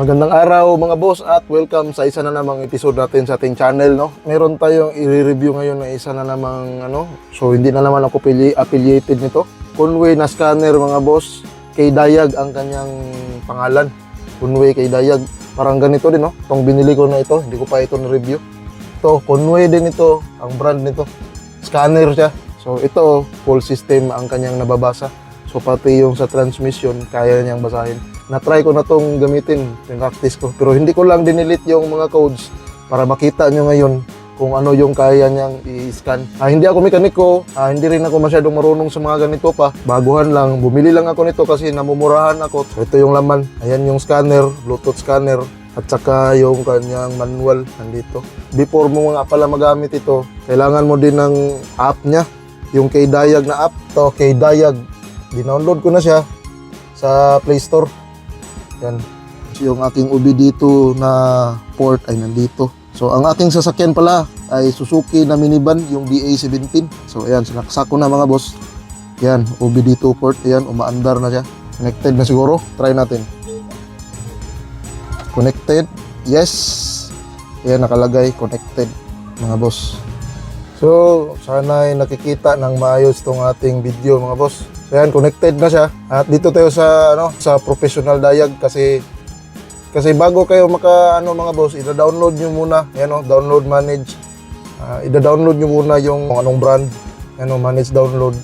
Magandang araw mga boss at welcome sa isa na namang episode natin sa ating channel no. Meron tayong i-review ngayon na isa na namang ano. So hindi na naman ako pili- affiliated nito. Conway na scanner mga boss. Kay Dayag ang kanyang pangalan. Conway kay Dayag. Parang ganito din no. Itong binili ko na ito, hindi ko pa ito na-review. Ito, Conway din ito, ang brand nito. Scanner siya. So ito, full system ang kanyang nababasa. So pati yung sa transmission, kaya niyang basahin. Na-try ko na tong gamitin, practice ko. Pero hindi ko lang dinilit yung mga codes para makita nyo ngayon kung ano yung kaya niyang i-scan. Ah, hindi ako mekaniko, ah, hindi rin ako masyadong marunong sa mga ganito pa. Baguhan lang, bumili lang ako nito kasi namumurahan ako. So ito yung laman, ayan yung scanner, Bluetooth scanner, at saka yung kanyang manual nandito. Before mo nga pala magamit ito, kailangan mo din ng app niya, yung kay Dayag na app. To kay Dayag, dinownload ko na siya sa Play Store. Yan. Yung aking ubi dito na port ay nandito. So ang aking sasakyan pala ay Suzuki na minivan, yung DA17. So ayan, sinaksak ko na mga boss. Yan, ubi dito port. Ayan, umaandar na siya. Connected na siguro. Try natin. Connected. Yes. Ayan, nakalagay. Connected. Mga boss. So, sana ay nakikita ng maayos tong ating video mga boss. Ayan, connected na siya. At dito tayo sa ano, sa professional diag kasi kasi bago kayo maka ano mga boss, ida-download niyo muna. Ayan oh, download manage. Ah, ida-download niyo muna yung anong brand. Ano, manage download.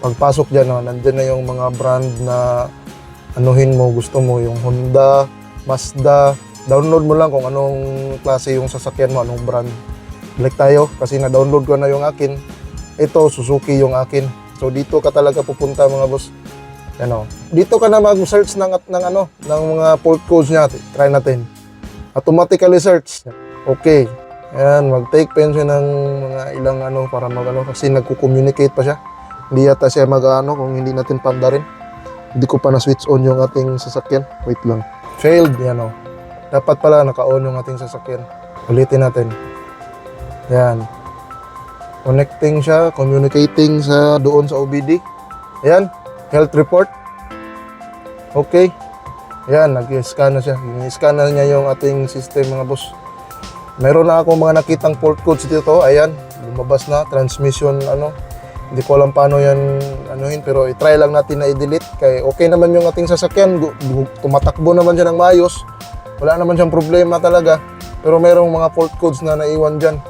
Pagpasok diyan, oh, nandiyan na yung mga brand na anuhin mo, gusto mo yung Honda, Mazda. Download mo lang kung anong klase yung sasakyan mo, anong brand. Balik tayo kasi na-download ko na yung akin. Ito, Suzuki yung akin. So dito ka talaga pupunta mga boss. Ano, dito ka na mag-search ng, ng ano, ng mga fault codes niya. Try natin. Automatically search. Okay. Ayan, mag-take pen siya ng mga ilang ano para mag ano kasi nagko-communicate pa siya. Hindi yata siya mag ano kung hindi natin pandarin. Hindi ko pa na-switch on yung ating sasakyan. Wait lang. Failed, yan o. Dapat pala naka-on yung ating sasakyan. Ulitin natin. Yan. Connecting siya, communicating sa doon sa OBD. Ayan, health report. Okay. Ayan, nag-scan na siya. I-scan na niya yung ating system mga boss. Meron na ako mga nakitang fault codes dito. Ayan, lumabas na. Transmission, ano. Hindi ko alam paano yan anuhin pero i-try lang natin na i-delete kay okay naman yung ating sasakyan tumatakbo naman siya ng maayos wala naman siyang problema talaga pero merong mga fault codes na naiwan dyan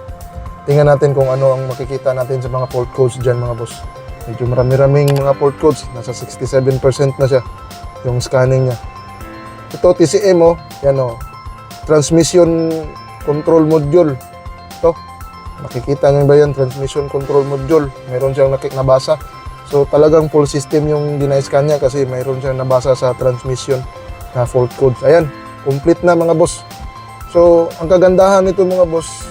tingnan natin kung ano ang makikita natin sa mga fault codes dyan mga boss medyo marami-raming mga fault codes nasa 67% na siya yung scanning niya ito TCM oh yan oh transmission control module ito Makikita niyo ba yan? Transmission control module. Meron siyang nabasa. So talagang full system yung dinay-scan niya kasi mayroon siyang nabasa sa transmission na fault codes. Ayan, complete na mga boss. So ang kagandahan nito mga boss,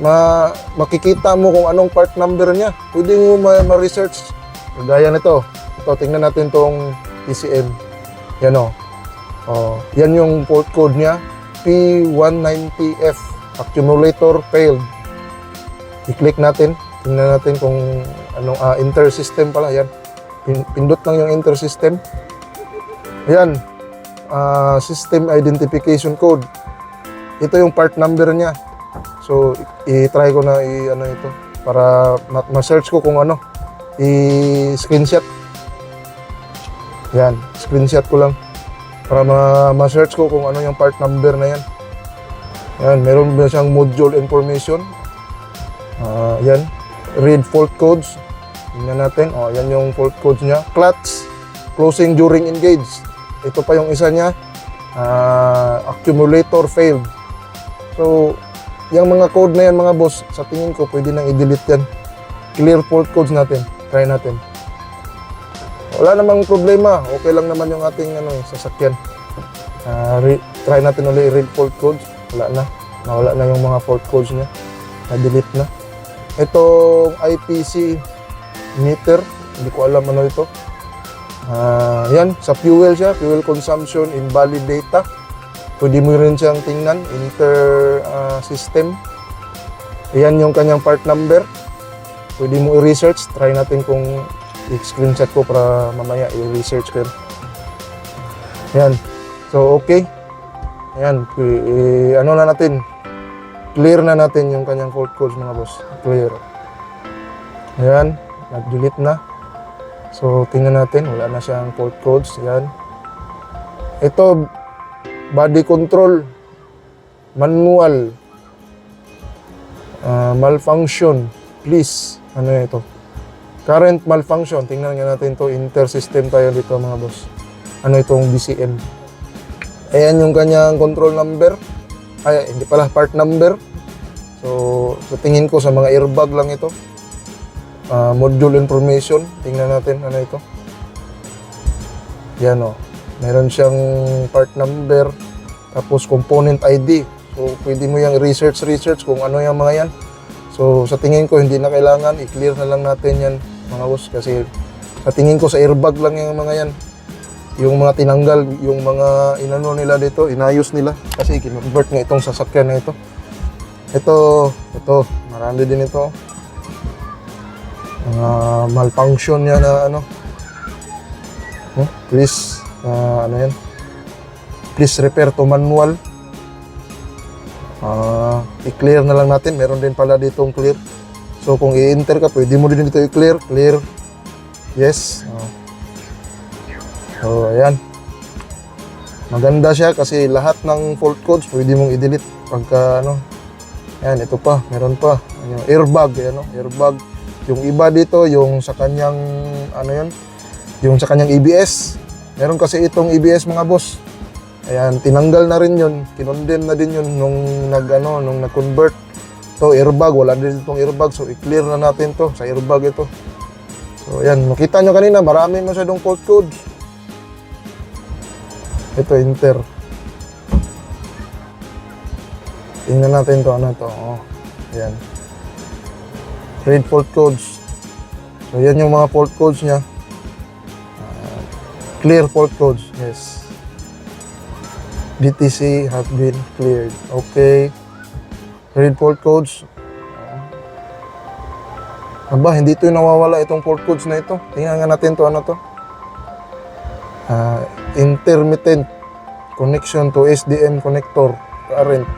ma makikita mo kung anong part number niya. Pwede mo ma- ma-research. Kagaya nito. Ito, tingnan natin tong PCM. Yan o. Oh, yan yung fault code niya. P190F. Accumulator failed i-click natin. Tingnan natin kung anong ah, inter-system pala. Yan. Pin- Pindot lang yung inter-system. Ayan. Ah, system identification code. Ito yung part number niya. So, i-try ko na i- ano ito para ma- ma-search ko kung ano. I-screenshot. Yan. Screenshot ko lang. Para ma- ma-search ko kung ano yung part number na yan. Yan. Meron ba siyang module information. Ah, yan. Read fault codes. Tingnan natin. Oh, yan yung fault codes niya. Clutch. Closing during engage. Ito pa yung isa niya. Ah, accumulator failed. So, yung mga code na yan mga boss, sa tingin ko pwede nang i-delete yan. Clear fault codes natin. Try natin. Wala namang problema. Okay lang naman yung ating ano, sasakyan. Ah, re- try natin ulit read fault codes. Wala na. Nawala na yung mga fault codes niya. Na-delete na. Itong IPC meter, hindi ko alam ano ito. Ah, yan, sa fuel siya, fuel consumption, invalid data. Pwede mo rin siyang tingnan, inter ah, system. Ayan yung kanyang part number. Pwede mo i-research. Try natin kung i-screenshot ko para mamaya i-research ko yun. Yan. So, okay. Ayan, i- ano na natin, clear na natin yung kanyang fault codes mga boss. Clear. Ayan, nag-delete na. So, tingnan natin, wala na siyang fault codes. Ayan. Ito, body control, manual, ah, malfunction, please. Ano ito? Current malfunction. Tingnan nga natin to Inter-system tayo dito mga boss. Ano itong BCM. Ayan yung kanyang control number. Ay, hindi pala, part number. So, sa tingin ko sa mga airbag lang ito. Ah, module information. Tingnan natin ano ito. Yan o. Meron siyang part number. Tapos component ID. So, pwede mo yung research-research kung ano yung mga yan. So, sa tingin ko, hindi na kailangan. I-clear na lang natin yan, mga boss. Kasi sa tingin ko, sa airbag lang yung mga yan. Yung mga tinanggal, yung mga inano nila dito, inayos nila. Kasi kinonvert nga itong sasakyan na ito. Ito, ito, marami din ito. Mga malfunction yan na ano. Hmm? Please, ah, ano yan? Please repair to manual. Ah, i-clear na lang natin. Meron din pala ditong clear. So kung i-enter ka, pwede mo din dito i-clear. Clear. Yes. Oh. So, ayan. Maganda siya kasi lahat ng fault codes pwede mong i-delete pagka ano. Ayan, ito pa, meron pa. Ano, airbag, ayan, no? airbag. Yung iba dito, yung sa kanyang, ano yan, yung sa kanyang EBS. Meron kasi itong EBS mga boss. Ayan, tinanggal na rin yun. Kinondemn na din yun nung nag, ano, nung nag-convert. To airbag, wala din itong airbag. So, i-clear na natin to sa airbag ito. So, ayan, makita nyo kanina, marami masyadong fault codes. Ito, enter. Tingnan natin to, ano to. Oh, ayan. Read fault codes. So, yan yung mga fault codes niya. Clear fault codes, yes. DTC have been cleared. Okay. Read fault codes. Aba, hindi ito nawawala itong fault codes na ito. Tingnan nga natin to, ano to. Ah, intermittent connection to SDM connector current.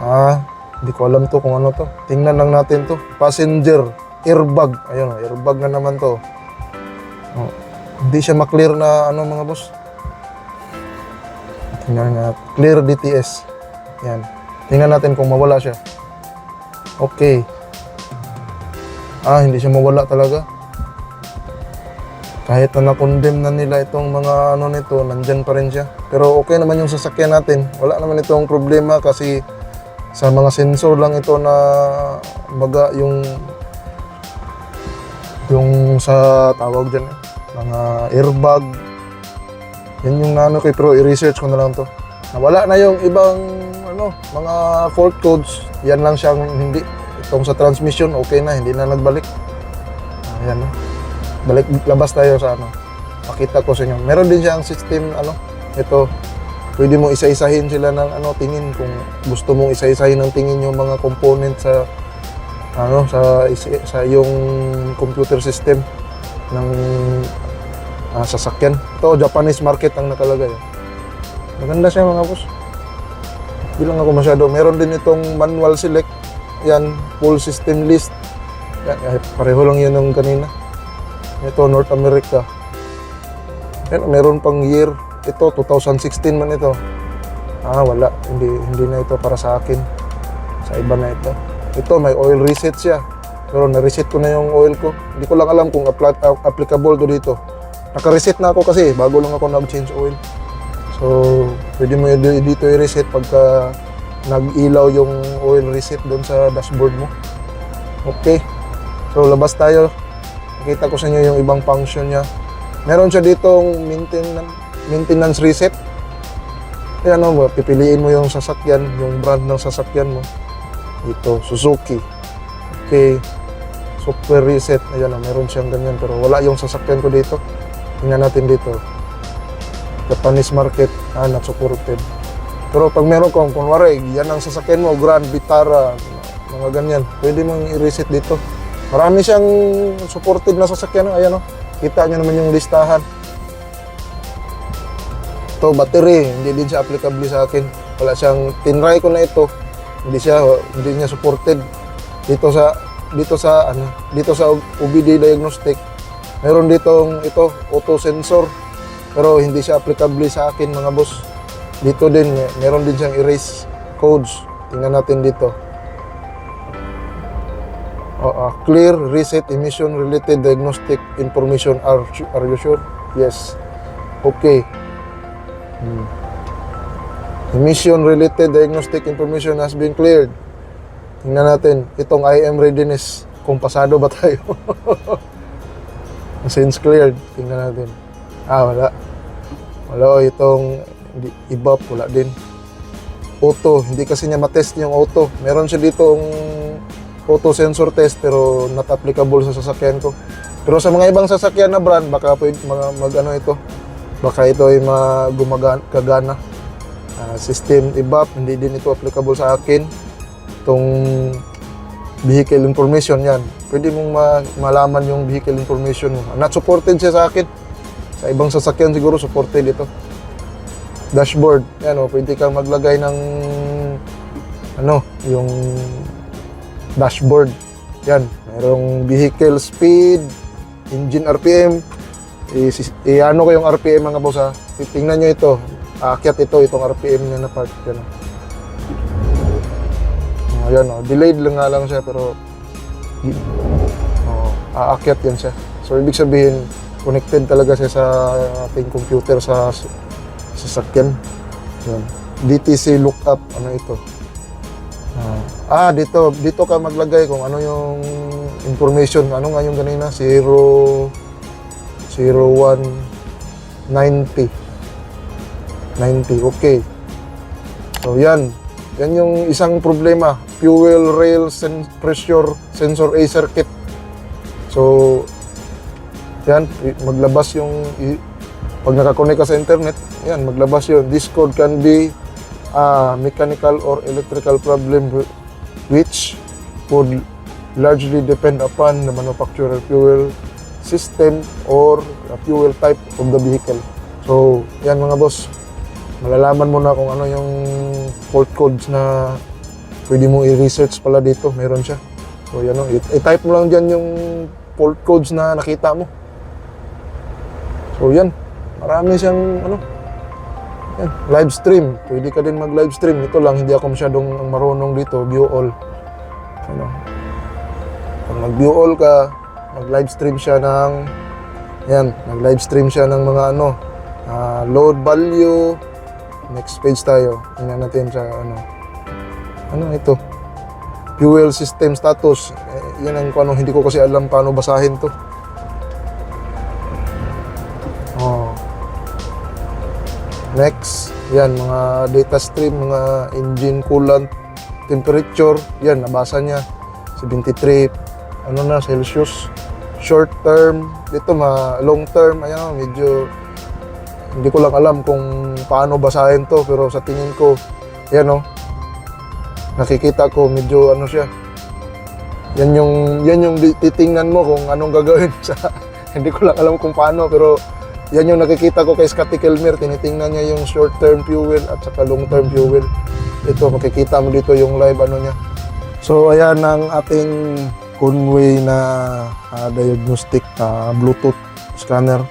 Ah, hindi ko alam to kung ano to. Tingnan lang natin to. Passenger airbag. Ayun, airbag na naman to. Hindi siya maklear na ano mga boss. Tingnan nga. Clear DTS. Yan. Tingnan natin kung mawala siya. Okay. Ah, hindi siya mawala talaga. Kahit na na-condemn na nila itong mga ano nito, nandyan pa rin siya. Pero okay naman yung sasakyan natin. Wala naman itong problema kasi sa mga sensor lang ito na baga yung yung sa tawag dyan, eh, mga airbag. Yan yung nano ko, pero i-research ko na lang to. Nawala na yung ibang ano, mga fault codes. Yan lang siyang hindi. Itong sa transmission, okay na, hindi na nagbalik. Ayan no. Balik, labas tayo sa ano. Pakita ko sa inyo. Meron din siyang system, ano, ito. Pwede mo isa-isahin sila ng ano, tingin kung gusto mong isa-isahin ng tingin yung mga component sa ano sa sa yung computer system ng ah, sasakyan. Ito Japanese market ang nakalagay. Maganda siya mga boss. Bilang ako masyado. Meron din itong manual select. Yan, full system list. Yan, eh, pareho lang yun ng kanina. Ito, North America. Yan, meron pang year. Ito, 2016 man ito. Ah, wala. Hindi, hindi na ito para sa akin. Sa iba na ito. Ito, may oil reset siya. Pero na-reset ko na yung oil ko. Hindi ko lang alam kung uh, applicable to dito. Naka-reset na ako kasi bago lang ako nag-change oil. So, pwede mo dito i-reset pagka nag-ilaw yung oil reset doon sa dashboard mo. Okay. So, labas tayo. Nakita ko sa inyo yung ibang function niya. Meron siya ditong maintenance, maintenance reset. Kaya ano pipiliin mo yung sasakyan, yung brand ng sasakyan mo. Ito, Suzuki. Okay. Software reset. Ayan na, meron siyang ganyan. Pero wala yung sasakyan ko dito. Tingnan natin dito. Japanese market, ah, not supported. Pero pag meron kang, kunwari, yan ang sasakyan mo, Grand Vitara, mga ganyan, pwede mong i-reset dito. Marami siyang supported na sasakyan. Ayan o, kita nyo naman yung listahan. ito battery hindi din siya applicable sa akin wala siyang tinry ko na ito hindi siya hindi niya supported dito sa dito sa ano dito sa OBD diagnostic meron ditong ito auto sensor pero hindi siya applicable sa akin mga boss. Dito din meron din siyang erase codes. Tingnan natin dito. Oh, ah, clear reset emission related diagnostic information are are you sure? Yes. Okay. Hmm. emission related diagnostic information has been cleared. Tingnan natin itong IM readiness. Kung pasado ba tayo since cleared tingnan natin. Ah wala. Wala oh, itong iba wala din. Auto hindi kasi niya matest yung auto. Meron siya ditong auto sensor test pero not applicable sa sasakyan ko. Pero sa mga ibang sasakyan na brand baka pwede mga mag ano ito? Baka ito ay magumagana Ah, system IBAP hindi din ito applicable sa akin. Itong vehicle information yan. Pwede mong ma- malaman yung vehicle information mo. Not supported siya sa akin. Sa ibang sasakyan siguro supported ito. Dashboard. Yan o pwede kang maglagay ng ano yung dashboard. Yan merong vehicle speed engine RPM i, i ano ko yung RPM mga boss tingnan nyo ito. Aakyat ito itong RPM niya na part. Yan o. Oh, yan o delayed lang nga lang siya pero oh, aakyat yan siya so ibig sabihin connected talaga siya sa ating computer sa sasakyan yan DTC lookup ano ito Ah, dito dito ka maglagay kung ano yung information. Ano nga yung kanina? 0 01 90 90. Okay. So yan. Yan yung isang problema. Fuel rail sen- pressure sensor A circuit. So yan, maglabas yung pag nakakonect ka sa internet, yan, maglabas yun. This code can be a mechanical or electrical problem wh- which would largely depend upon the manufacturer fuel system or fuel type of the vehicle. So, yan mga boss. Malalaman mo na kung ano yung fault codes na pwede mo i-research pala dito. Meron siya. So, yan o. I-type mo lang dyan yung fault codes na nakita mo. So, yan. Marami siyang ano, yan, live stream. Pwede ka din mag-live stream. Ito lang, hindi ako masyadong marunong dito. View all. Ano? Pag mag-view all ka, mag-live stream siya ng yan, nag-live stream siya ng mga ano, ah, load value. Next page tayo. Tingnan natin sa ano. Ano ito? Fuel system status. Eh, yan ang ano, hindi ko kasi alam paano basahin to. Oh. Next, yan, mga data stream, mga engine coolant, temperature, yan, nabasa niya. 73, ano na, Celsius. Short term, dito ma long term, ayan, medyo hindi ko lang alam kung paano basahin to, pero sa tingin ko, yan oh, nakikita ko medyo ano siya. Yan yung yan yung titingnan mo kung anong gagawin sa hindi ko lang alam kung paano pero yan yung nakikita ko kay Scotty Kelmer, tinitingnan niya yung short term fuel at saka long term fuel. Ito, makikita mo dito yung live ano niya. So, ayan ang ating Conway na ah, diagnostic ah, Bluetooth scanner.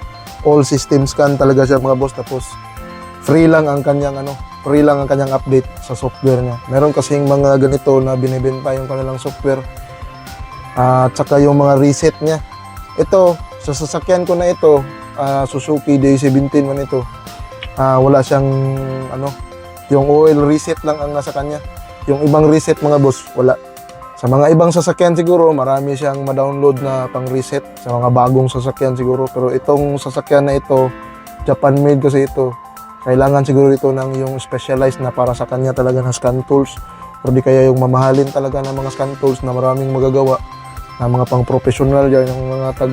All system scan talaga siya mga boss. Tapos, free lang ang kanyang ano, free lang ang kanyang update sa software niya. Meron kasing mga ganito na binibenta yung kanilang software. At saka yung mga reset niya. Ito, sa sasakyan ko na ito, ah, Suzuki Day17 man ito. Ah, wala siyang ano, yung oil reset lang ang nasa kanya. Yung ibang reset mga boss, wala. Sa mga ibang sasakyan siguro, marami siyang ma-download na pang-reset sa mga bagong sasakyan siguro. Pero itong sasakyan na ito, Japan made kasi ito. Kailangan siguro ito ng yung specialized na para sa kanya talaga na scan tools. O di kaya yung mamahalin talaga ng mga scan tools na maraming magagawa na mga pang professional yan, yung mga tag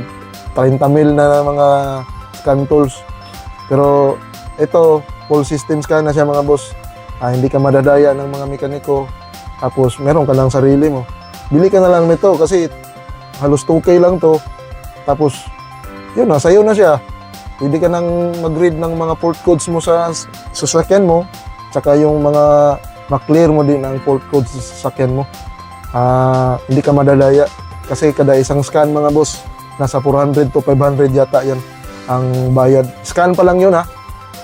30 mil na mga scan tools. Pero ito, full system scan na siya mga boss. Ah, hindi ka madadaya ng mga mekaniko. Tapos meron ka lang sarili mo. Bili ka na lang nito kasi halos 2K lang to. Tapos yun na, sa'yo na siya. Pwede ka nang mag-read ng mga port codes mo sa sasakyan mo, tsaka yung mga maklear mo din ang port codes sa sasakyan mo. Ah, hindi ka madadaya kasi kada isang scan mga boss, nasa 400 to 500 yata yan ang bayad. Scan pa lang yun ha.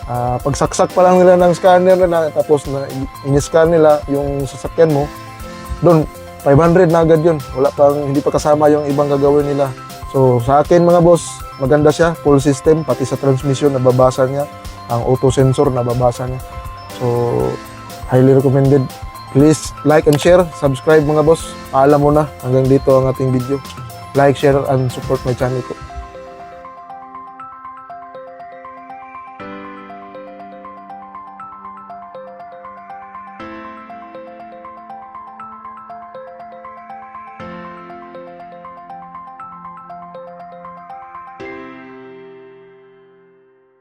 Ah, pagsaksak pa lang nila ng scanner nila tapos na in-scan nila yung sasakyan mo, doon 500 na agad yun. Wala pang hindi pa kasama yung ibang gagawin nila. So sa akin mga boss, maganda siya, full system pati sa transmission nababasa niya, ang auto sensor nababasa niya. So highly recommended. Please like and share, subscribe mga boss. Paalam mo na hanggang dito ang ating video. Like, share and support my channel ko.